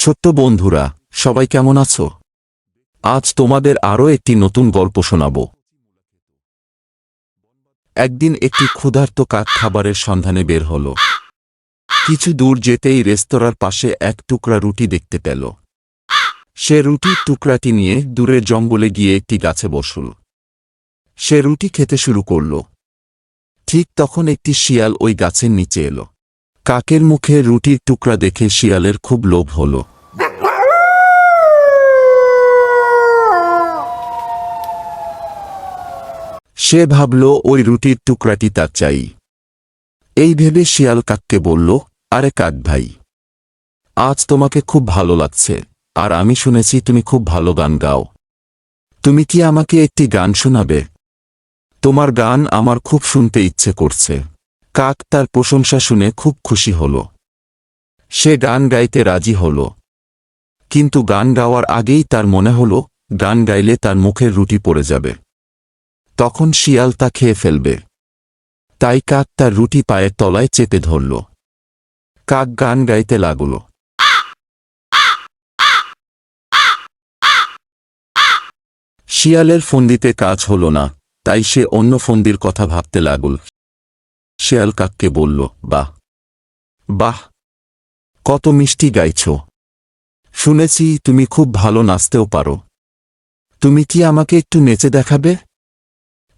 ছোট্ট বন্ধুরা, সবাই কেমন আছো? আজ তোমাদের আরও একটি নতুন গল্প শোনাব। একদিন একটি ক্ষুধার্ত কাক খাবারের সন্ধানে বের হল। কিছু দূর যেতেই রেস্তোরাঁর পাশে এক টুকরা রুটি দেখতে পেল। সে রুটির টুকরাটি নিয়ে দূরের জঙ্গলে গিয়ে একটি গাছে বসল। সে রুটি খেতে শুরু করল। ঠিক তখন একটি শিয়াল ওই গাছের নিচে এলো। কাকের মুখে রুটির টুকরা দেখে শিয়ালের খুব লোভ হল। সে ভাবল, ওই রুটির টুকরাটি তার চাই। এই ভেবে শিয়াল কাককে বলল, আরে কাক ভাই, আজ তোমাকে খুব ভালো লাগছে, আর আমি শুনেছি তুমি খুব ভালো গান গাও। তুমি কি আমাকে একটি গান শোনাবে? তোমার গান আমার খুব শুনতে ইচ্ছে করছে। কাক তার প্রশংসা শুনে খুব খুশি হল। সে গান গাইতে রাজি হল। কিন্তু গান গাওয়ার আগেই তার মনে হল, গান গাইলে তার মুখের রুটি পড়ে যাবে। তখন শিয়াল তা খেয়ে ফেলবে। তাই কাক তার রুটি পায়ের তলায় চেপে ধরল। কাক গান গাইতে লাগল। শিয়ালের ফন্দিতে কাজ হল না, তাই সে অন্য ফন্দির কথা ভাবতে লাগল। শিয়াল কাককে বলল, বাহ বাহ, কত মিষ্টি গাইছ। শুনেছি তুমি খুব ভালো নাচতেও পারো। তুমি কি আমাকে একটু নেচে দেখাবে?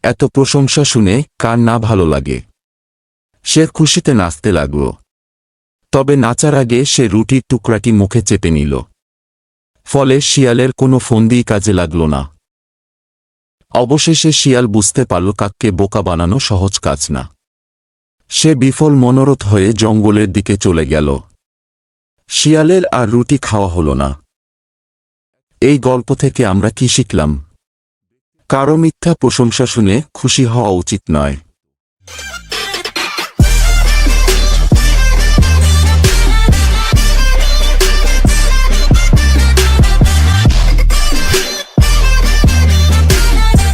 এত প্রশংসা শুনে কার না ভালো লাগে? সে খুশিতে নাচতে লাগল। তবে নাচার আগে সে রুটির টুকরাটি মুখে চেপে নিল। ফলে শিয়ালের কোনো ফন্দিই কাজে লাগল না। অবশেষে শিয়াল বুঝতে পারল কাককে বোকা বানানো সহজ কাজ না। সে বিফল মনোরথ হয়ে জঙ্গলের দিকে চলে গেল। শিয়ালের আর রুটি খাওয়া হল না। এই গল্প থেকে আমরা কি শিখলাম? কারও মিথ্যা প্রশংসা শুনে খুশি হওয়া উচিত নয়।